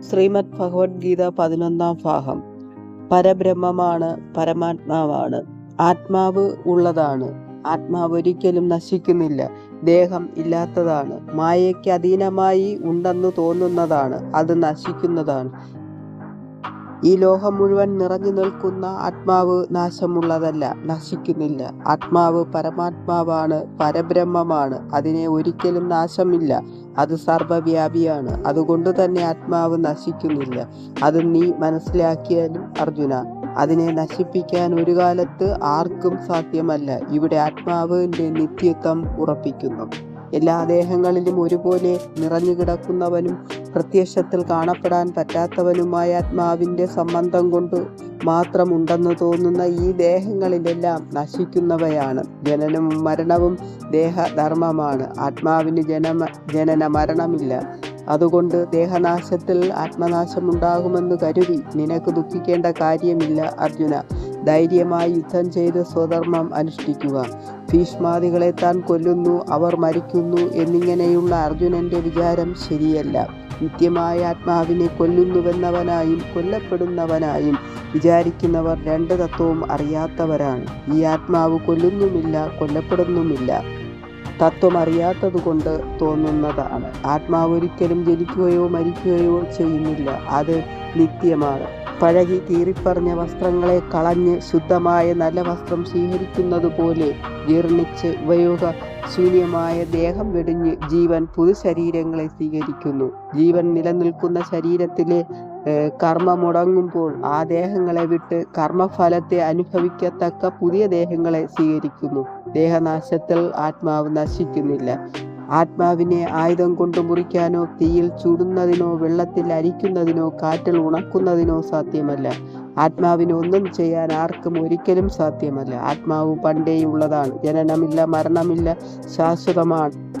ശ്രീമദ് ഭഗവത്ഗീത പതിനൊന്നാം ഭാഗം. പരബ്രഹ്മമാണ് പരമാത്മാവാണ്. ആത്മാവ് ഉള്ളതാണ്. ആത്മാവ് ഒരിക്കലും നശിക്കുന്നില്ല. ദേഹം ഇല്ലാത്തതാണ്. മായയ്ക്ക് അധീനമായി ഉണ്ടെന്ന് തോന്നുന്നതാണ്. അത് നശിക്കുന്നതാണ്. ഈ ലോഹം മുഴുവൻ നിറഞ്ഞു നിൽക്കുന്ന ആത്മാവ് നാശമുള്ളതല്ല നശിക്കുന്നില്ല. ആത്മാവ് പരമാത്മാവാണ് പരബ്രഹ്മമാണ്. അതിനെ ഒരിക്കലും നാശമില്ല. അത് സർവവ്യാപിയാണ്. അതുകൊണ്ട് തന്നെ ആത്മാവ് നശിക്കുന്നില്ല. അത് നീ മനസ്സിലാക്കിയാലും അർജുന അതിനെ നശിപ്പിക്കാൻ ഒരു കാലത്ത് ആർക്കും സാധ്യമല്ല. ഇവിടെ ആത്മാവിന്റെ നിത്യത്വം ഉറപ്പിക്കുന്നു. എല്ലാ ദേഹങ്ങളിലും ഒരുപോലെ നിറഞ്ഞു കിടക്കുന്നവനും പ്രത്യക്ഷത്തിൽ കാണപ്പെടാൻ പറ്റാത്തവനുമായ ആത്മാവിന്റെ സംബന്ധം കൊണ്ട് മാത്രമുണ്ടെന്ന് തോന്നുന്ന ഈ ദേഹങ്ങളിലെല്ലാം നശിക്കുന്നവയാണ്. ജനനവും മരണവും ദേഹധർമ്മമാണ്. ആത്മാവിന് ജനമ ജനന മരണമില്ല. അതുകൊണ്ട് ദേഹനാശത്തിൽ ആത്മനാശമുണ്ടാകുമെന്ന് കരുതി നിനക്ക് ദുഃഖിക്കേണ്ട കാര്യമില്ല അർജുന. ധൈര്യമായി യുദ്ധം ചെയ്ത് സ്വധർമ്മം അനുഷ്ഠിക്കുക. ഭീഷ്മാദികളെ താൻ കൊല്ലുന്നു അവർ മരിക്കുന്നു എന്നിങ്ങനെയുള്ള അർജുനന്റെ വിചാരം ശരിയല്ല. നിത്യമായ ആത്മാവിനെ കൊല്ലുന്നുവെന്നവനായും കൊല്ലപ്പെടുന്നവനായും വിചാരിക്കുന്നവർ രണ്ട് തത്വവും അറിയാത്തവരാണ്. ഈ ആത്മാവ് കൊല്ലുന്നുമില്ല കൊല്ലപ്പെടുന്നുമില്ല. തത്വം അറിയാത്തതുകൊണ്ട് തോന്നുന്നതാണ്. ആത്മാവ് ഒരിക്കലും ജനിക്കുകയോ മരിക്കുകയോ ചെയ്യുന്നില്ല. അത് നിത്യമാണ്. പഴകി കീറിപ്പറഞ്ഞ വസ്ത്രങ്ങളെ കളഞ്ഞ് ശുദ്ധമായ നല്ല വസ്ത്രം സ്വീകരിക്കുന്നത് പോലെ ജീർണിച്ച് ഉപയോഗ ശൂന്യമായ ദേഹം വെടിഞ്ഞ് ജീവൻ പുതു ശരീരങ്ങളെ സ്വീകരിക്കുന്നു. ജീവൻ നിലനിൽക്കുന്ന ശരീരത്തിലെ കർമ്മ മുടങ്ങുമ്പോൾ ആ ദേഹങ്ങളെ വിട്ട് കർമ്മഫലത്തെ അനുഭവിക്കത്തക്ക പുതിയ ദേഹങ്ങളെ സ്വീകരിക്കുന്നു. ദേഹനാശത്തിൽ ആത്മാവ് നശിക്കുന്നില്ല. ആത്മാവിനെ ആയുധം കൊണ്ട് മുറിക്കാനോ തീയിൽ ചുടുന്നതിനോ വെള്ളത്തിൽ അരിക്കുന്നതിനോ കാറ്റിൽ ഉണക്കുന്നതിനോ സാധ്യമല്ല. ആത്മാവിന് ഒന്നും ചെയ്യാൻ ആർക്കും ഒരിക്കലും സാധ്യമല്ല. ആത്മാവ് പണ്ടേയുള്ളതാണ്. ജനനമില്ല മരണമില്ല ശാശ്വതമാണ്.